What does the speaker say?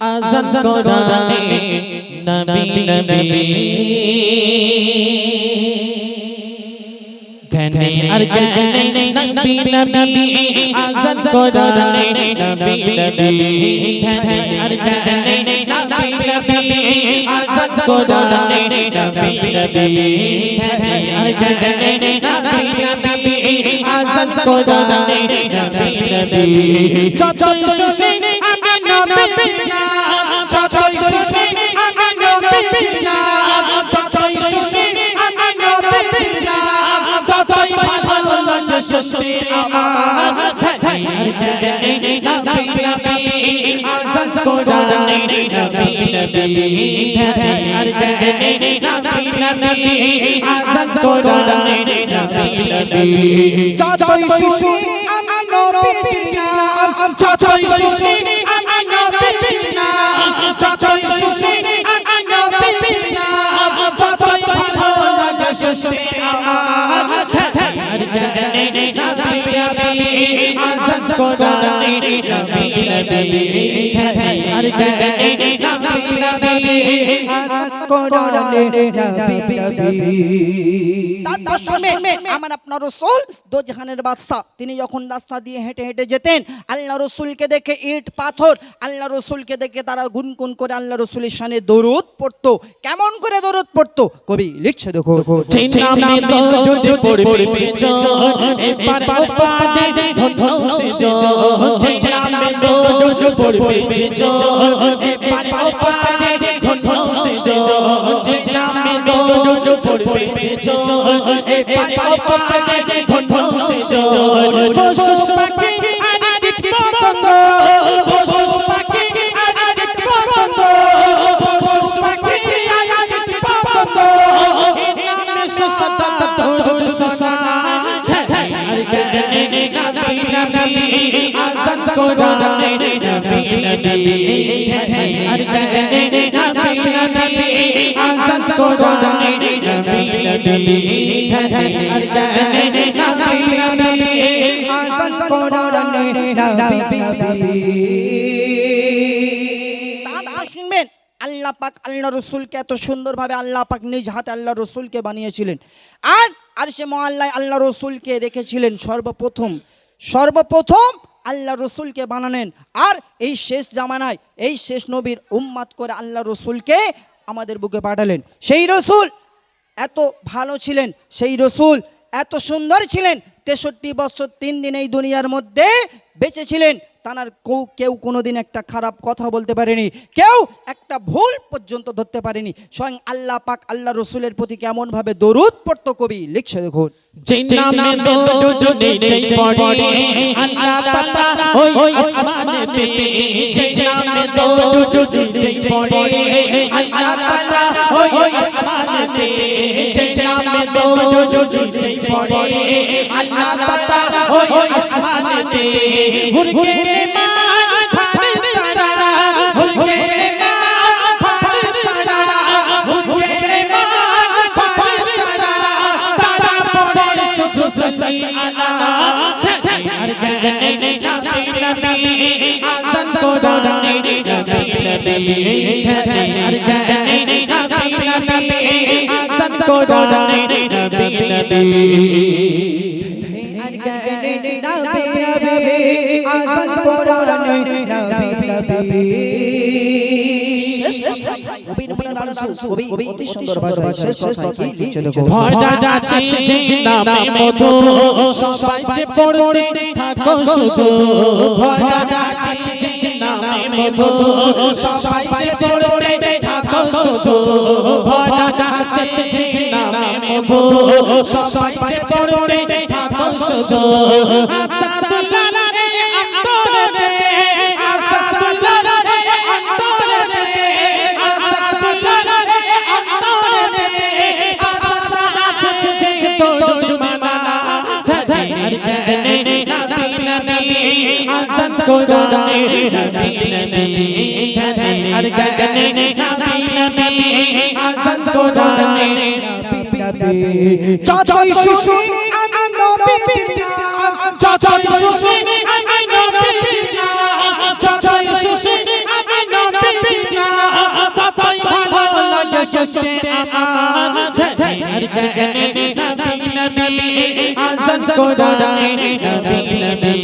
আজান কোরআনে নবী নবী জ্ঞানে আর জ্ঞানে নবী নবী আজান কোরআনে নবী নবী জ্ঞানে আর জ্ঞানে নবী নবী আজান কোরআনে নবী নবী জ্ঞানে আর জ্ঞানে নবী নবী আজান কোরআনে নবী নবী যতই শুনি আমি নবীর নাম যতই শুনি আমি নবীর নাম যতই শুনি আমি নবীর নাম ততই ভালো লাগে শুনতে আমার ধ্যানের ধ্যানে নবী নবী আজান কোরআনে নবী নবী ধ্যানের ধ্যানে নবী নবী আজান কোরআনে নবী নবী যতই শুনি আমি নবীর নাম যতই শুনি আমি নবীর নাম যতই শুনি আমি নবীর নাম ততই ভালো লাগে শুনতে আমার ধ্যানের ধ্যানে নবী নবী আজান কোরআনে নবী নবী তিনি যখন রাস্তা দিয়ে হেঁটে হেঁটে যেতেন আল্লাহ দেখে ইট পাথর আল্লাহ রসুলকে দেখে তারা গুনগুন করে আল্লাহ দরুদ পড়তো কেমন করে দরুদ পড়তো কবি লিখছে দেখো পড়বে জন এপার ওপারে ধন্য সে যে নামে দরুদ পড়বে জন এপার ওপারে ধন্য সে পশু পাখি আর পতঙ্গ পশু পাখি আর পতঙ্গ পশু পাখি আর পতঙ্গ নামে সদা দরুদ সদা আর গগনে নবী নবী আল্লাহ পাক আল্লাহ রসুলকে এত সুন্দরভাবে আল্লাহ পাক নিজ হাতে আল্লাহ রসুলকে বানিয়েছিলেন। আর আর সে মহাল্লায় আল্লাহ রসুলকে রেখেছিলেন সর্বপ্রথম। সর্বপ্রথম আল্লাহ রসুলকে বানানেন আর এই শেষ জামানায়, এই শেষ নবীর উম্মাদ করে আল্লাহ রসুলকে আমাদের বুকে পাঠালেন। সেই রসুল এত ভালো ছিলেন, সেই রসুল এত সুন্দর ছিলেন, তেষট্টি বছর তিন দিন এই দুনিয়ার মধ্যে বেঁচে ছিলেন। তার কেউ কেউ কোনোদিন একটা খারাপ কথা বলতে পারেনি। কেউ একটা ভুল পর্যন্ত ধরতে পারেনি। স্বয়ং আল্লাহ পাক আল্লাহ রসুলের প্রতি কেমনভাবে দরুদ পড়তো কবি? লিখছে দেখুন। আল্লাহ আসমানেতে হুরকে মা ফারিস্তারা হুরকে মা ফারিস্তারা হুরকে মা ফারিস্তারা তারা পড়ে শুধু সসি আলা আর গানে নবী নবী আজান কোরআনে নবী নবী আর গানে নবী নবী আজান কোরআনে নবী নবী আজান কোরআনে নবী নবী কবি কবি অতি সুন্দর ভাষায় শেষ কথা কি লিখছে দেখো ভরা আছে নামে মধু সবাই যে পড়তে থাকো শুধু ভরা আছে নামে মধু সবাই যে পড়তে থাকো শুধু ভরা আছে নামে মধু সবাই যে থাকো শুধু আসাদুল্লাহ রে অন্তরে রে আসাদুল্লাহ রে অন্তরে রে যতই শুনি আমি নবীর যতই শুনি আমি নবীজির যতই শুনি আমি নবীজির ততই ভালো লাগে শুনতে আমার ধ্যানের জ্ঞানে নবী নবী আজান কোরআনে নবী নবী